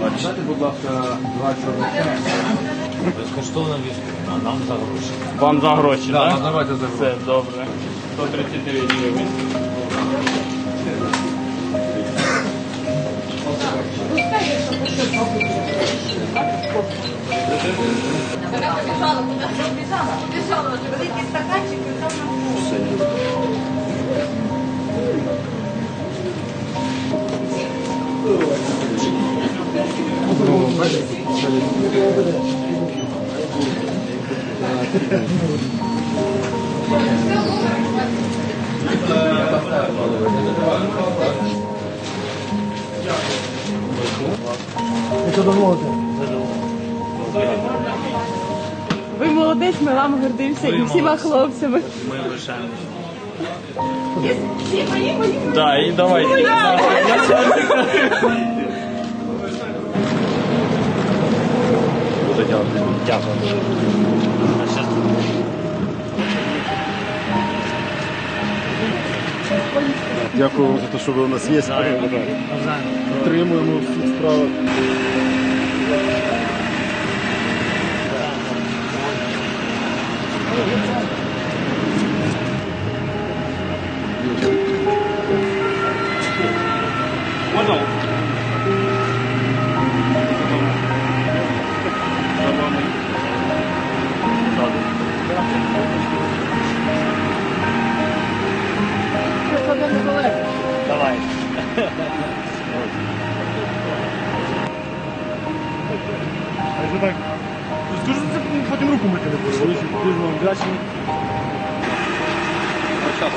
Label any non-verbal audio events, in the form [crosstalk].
Дайте, будь ласка, два чорника. Безкоштовно віску, а нам за гроші. Вам за гроші, Так, так? давайте за Все, добре. 139 гривень. Вона побіжала, побіжала? Побіжала, великий стаканчик і там на Ви молодець, ми вами гордимося і всіма хлопцями. Ми лишаємо. Да, і давай. [laughs] Дякую. Дякую. А за те, що ви у нас є. Підтримуємо всі справи. Понял? Давай. А так? Скажу, це потім руку мити не буде. Дуже вам вдячний. Ну, щас.